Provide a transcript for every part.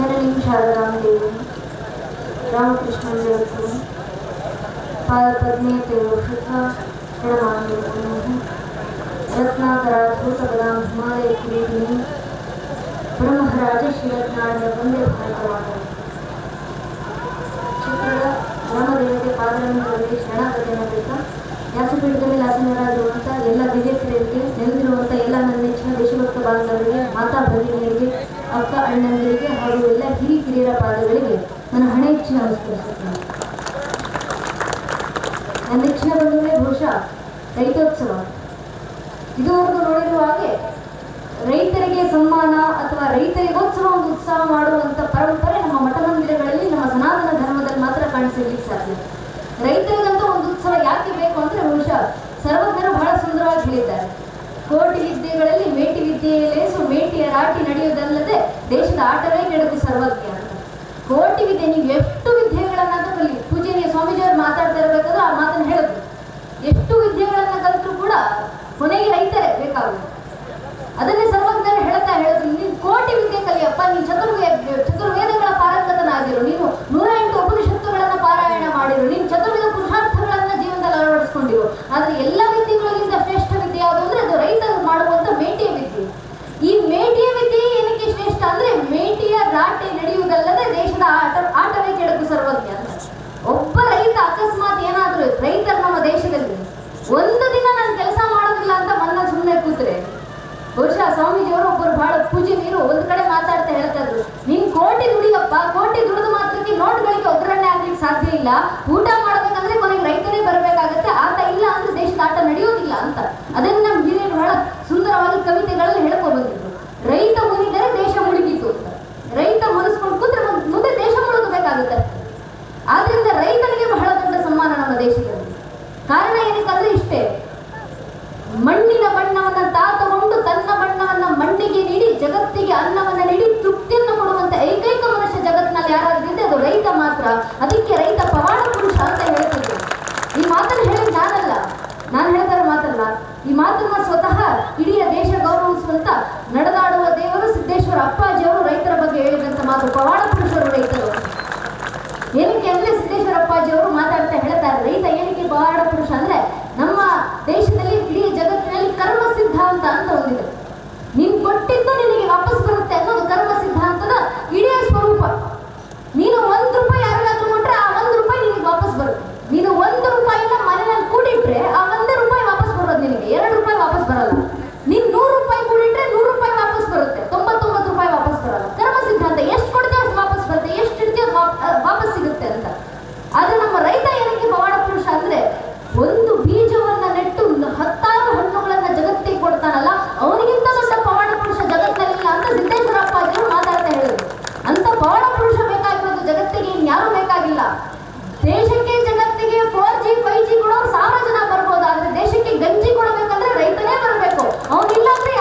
मेरी ख्याल रामदेव रामकृष्ण कृष्ण देवत्व पार्वती तेवशिखा प्रणाम देवत्व हूँ रत्ना करा भूत बदाम ब्रह्म राज श्री रत्ना ने वंदे भाई करा ब्रह्मदेव व्यासपीठ मंदिर देशभक्त बांधवे माता भगनी ಅಕ್ಕ ಅಣ್ಣಂದರಿಗೆ ಹಾಗೂ ಎಲ್ಲ ಹಿರಿ ಕಿರಿಯರ ಪಾದಗಳಿಗೆ ನನ್ನ ಹಣೆ ಹೆಚ್ಚು ನಮಸ್ಕರಿಸುತ್ತೇನೆ ನನ್ನ ಹೆಚ್ಚಿನ ಬಂಧುಗಳೇ ಬಹುಶಃ ರೈತೋತ್ಸವ. ಇದುವರೆಗೂ ನೋಡಿರುವ ಹಾಗೆ ರೈತರಿಗೆ ಸಮ್ಮಾನ ಅಥವಾ ರೈತರಿಗೋತ್ಸವ ಒಂದು ಉತ್ಸಾಹ ಮಾಡುವಂತ ಪರಂಪರೆ ದೇಶದ ಆಟವೇ ಕೆಡಕು ಸರ್ವಜ್ಞ ಅಂತ. ಕೋಟಿ ವಿದ್ಯೆ ನೀವು ರೈತರು ನಮ್ಮ ದೇಶದಲ್ಲಿ ಒಂದು ದಿನ ನಾನು ಕೆಲಸ ಮಾಡೋದಿಲ್ಲ ಅಂತ ಮನ್ನ ಸುಮ್ಮನೆ ಕೂತ್ರೆ, ಬಹುಶಃ ಸ್ವಾಮೀಜಿಯವರು ಒಬ್ಬರು ಬಹಳ ಪೂಜೆ ನೀರು ಒಂದು ಕಡೆ ಮಾತಾಡ್ತಾ ಹೇಳ್ತಾ ಇದ್ರು, ನಿನ್ ಕೋಟಿ ದುಡಿಯಪ್ಪ, ಕೋಟಿ ದುಡಿದ ಮಾತ್ರಕ್ಕೆ ನೋಟ್ಗಳಿಗೆ ಒಗ್ಗರಣೆ ಆಗ್ಲಿಕ್ಕೆ ಸಾಧ್ಯ ಇಲ್ಲ, ಊಟ ಮಾಡ್ಬೇಕಂದ್ರೆ ಕೊನೆಗೆ ರೈತನೇ ಬರಬೇಕಾಗತ್ತೆ, ಆತ ಇಲ್ಲ ಅಂದ್ರೆ ದೇಶದ ಆಟ ನಡೆಯೋದಿಲ್ಲ ಅಂತ. ಅದನ್ನ ನಮ್ಮ ಹಿರಿಯರು ಬಹಳ ಸುಂದರವಾಗಿ ಕವಿತೆಗಳಲ್ಲಿ ಹೇಳ್ಕೊಬಂದಿದ್ರು ರೈತ ಮುನಿದರೆ ದೇಶ ಮುಳುಗಿತು ಅಂತ. ರೈತ ಮುನಿಸ್ಕೊಂಡು ಕೂತ್ರೆ ಮುಂದೆ ದೇಶ ಮುಳುಗಬೇಕಾಗುತ್ತೆ. ಆದ್ರಿಂದ ರೈತನಿಗೆ ದೇಶಕ್ಕೆ ಕಾರಣ ಏನಕ್ಕಂದ್ರೆ ಇಷ್ಟೇ ಮಣ್ಣಿನ ಸಿದ್ದೇಶ್ವರಪ್ಪಾಜಿ ಅವರು ಮಾತಾಡ್ತಾ ಹೇಳ್ತಾರೆ ರೈತ ಏನಕ್ಕೆ ಬಾಡ ಪುರುಷ ಅಂದ್ರೆ ನಮ್ಮ ದೇಶದಲ್ಲಿ ಇಡೀ ಜಗತ್ತಿನಲ್ಲಿ ಕರ್ಮ ಸಿದ್ಧಾಂತ ಅಂತ ಒಂದಿದೆ. ನೀನ್ ಕೊಟ್ಟಿದ್ದು ನಿನಗೆ ವಾಪಸ್ ಬರುತ್ತೆ ಅನ್ನೋದು ಬರೋದಿಲ್ಲ ದೇಶಕ್ಕೆ ಜಗತ್ತಿಗೆ ಫೋರ್ ಜಿ ಫೈವ್ ಜಿ ಕೊಡೋ ಸಾವಿರ ಜನ ಬರ್ಬೋದು, ಆದ್ರೆ ದೇಶಕ್ಕೆ ಗಂಜಿ ಕೊಡಬೇಕಂದ್ರೆ ರೈತನೇ ಬರಬೇಕು. ಅವನಿಲ್ಲ ಅಂದ್ರೆ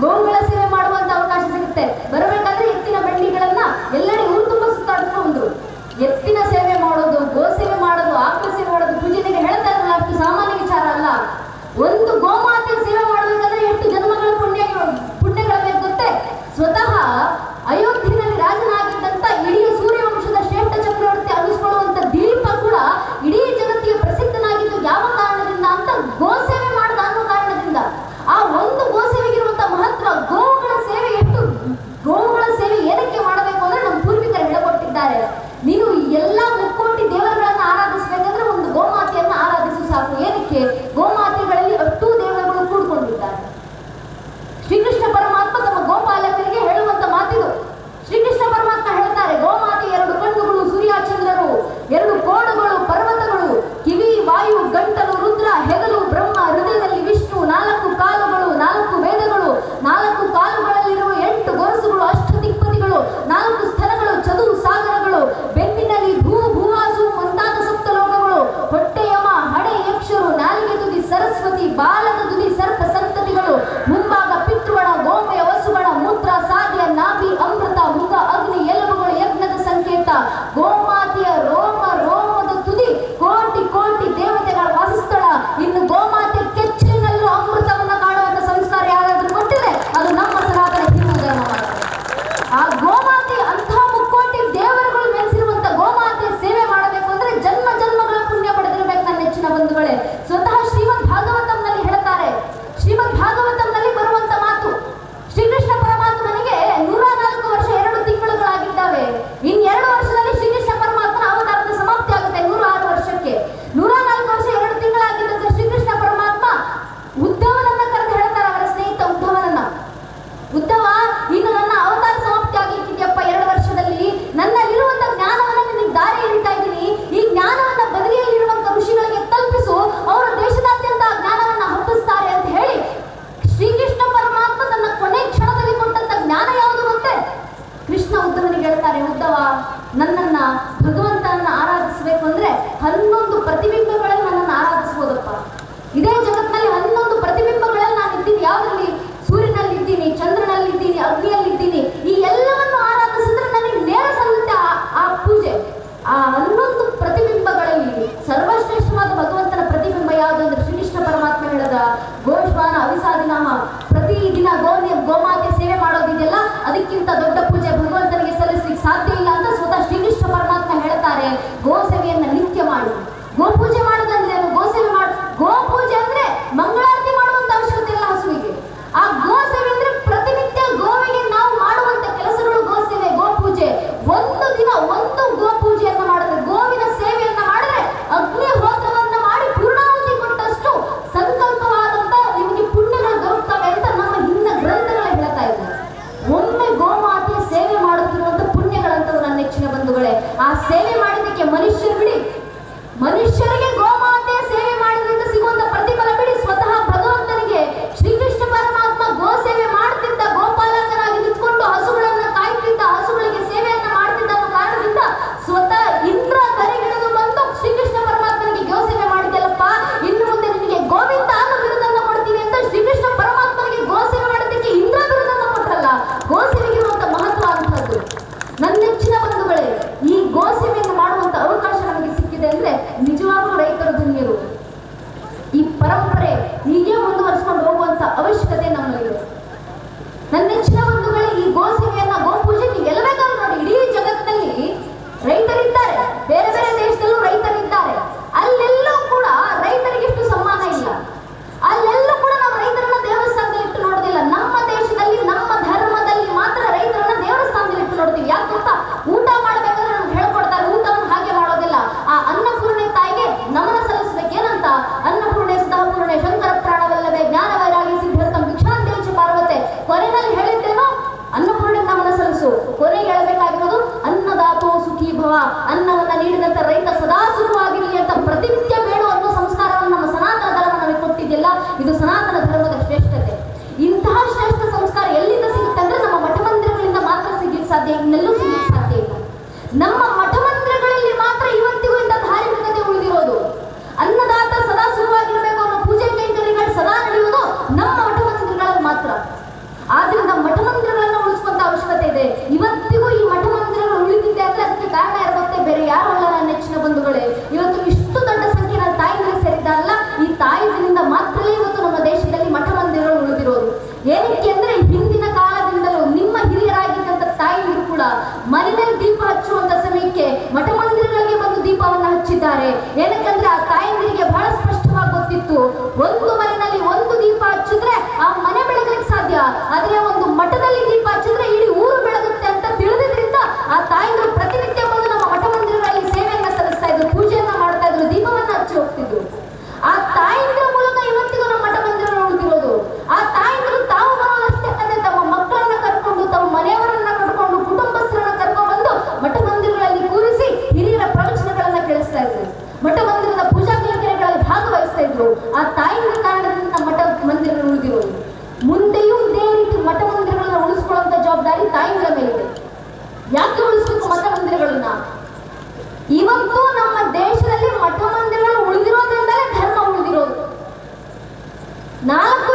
gôndolas ನನ್ನನ್ನು ಭಗವಂತನನ್ನ ಆರಾಧಿಸಬೇಕು ಅಂದ್ರೆ ಹನ್ನೊಂದು ಪ್ರತಿಬಿಂಬಗಳು ಉತ್ತಮ ಅನ್ನವನ್ನು ನೀಡಿದಂತ ರೈತ ಸದಾ ಸುಖವಾಗಿರಲಿ ಅಂತ ಪ್ರತಿನಿತ್ಯ ಬೇಡುವಂತ ಅನ್ನೋ ಸಂಸ್ಕಾರವನ್ನು ನಮ್ಮ ಸನಾತನ ಧರ್ಮ ನಮಗೆ ಕೊಟ್ಟಿದ್ದೆಲ್ಲ ಇದು ಸನಾತನ ಮಾಡ್ತಾ ಇದ್ರು ಆ ತಾಯಿಯ ಕಾರಣದಿಂದ ಮಠ ಮಂದಿರಗಳು ಉಳಿದಿರೋದು ಮುಂದೆಯೂ ಇದೇ ರೀತಿ ಮಠ ಮಂದಿರಗಳನ್ನ ಉಳಿಸ್ಕೊಳ್ಳುವಂತ ಜವಾಬ್ದಾರಿ ತಾಯಿಗಳ ಮೇಲಿದೆ. ಯಾಕೆ ಉಳಿಸ್ಬೇಕು ಮಠ ಮಂದಿರಗಳನ್ನ? ಇವತ್ತು ನಮ್ಮ ದೇಶದಲ್ಲಿ ಮಠ ಮಂದಿರಗಳು ಉಳಿದಿರೋದ್ರಿಂದಲೇ ಧರ್ಮ ಉಳಿದಿರೋದು. ನಾಲ್ಕು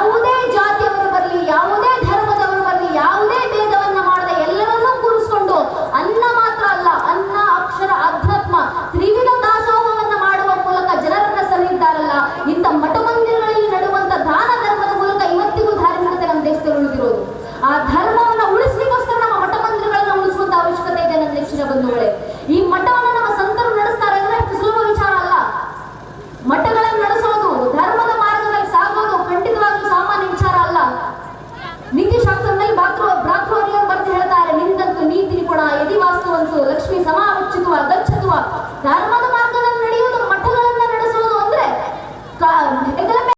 ಯಾವುದೇ ಜಾತಿಯವರು ಬರಲಿ, ಯಾವುದೇ ಧರ್ಮದವರು ಬರಲಿ, ಯಾವುದೇ ಭೇದವನ್ನ ಮಾಡದೆ ಎಲ್ಲರನ್ನೂ ಕೂರಿಸಿಕೊಂಡು ಅನ್ನ ಮಾತ್ರ ಅಲ್ಲ, ಅನ್ನ, ಅಕ್ಷರ, ಅಧ್ಯಾತ್ಮ, ತ್ರಿವಿಧ ದಾಸೋಹವನ್ನ ಮಾಡುವ ಮೂಲಕ ಜನರನ್ನ ಸೆಳೆದಿದ್ದಾರಲ್ಲ, ಇಂಥ ಮಠ ಮಂದಿರಗಳಲ್ಲಿ ನಡುವಂತ ದಾನ ಧರ್ಮದ ಮೂಲಕ ಇವತ್ತಿಗೂ ಧಾರ್ಮಿಕತೆ ನಮ್ಮ ದೇಶದಲ್ಲಿ ಉಳಿದಿರೋದು. ಆ ಧರ್ಮವನ್ನು ಉಳಿಸಲಿಕ್ಕೋಸ್ಕರ ನಮ್ಮ ಮಠ ಮಂದಿರಗಳನ್ನ ಉಳಿಸುವಂತ ಅವಶ್ಯಕತೆ ಇದೆ ನನ್ನ ದೇಶದ ಬಂಧುಗಳೇ. ಈ ಲಕ್ಷ್ಮಿ ಸಮಾವರ್ಚಿತುವ ಗಚ್ಚತುವ ಧರ್ಮದ ಮಾರ್ಗದಲ್ಲಿ ನಡೆಯುವುದು ಮಠಗಳನ್ನ ನಡೆಸುವುದು ಅಂದ್ರೆ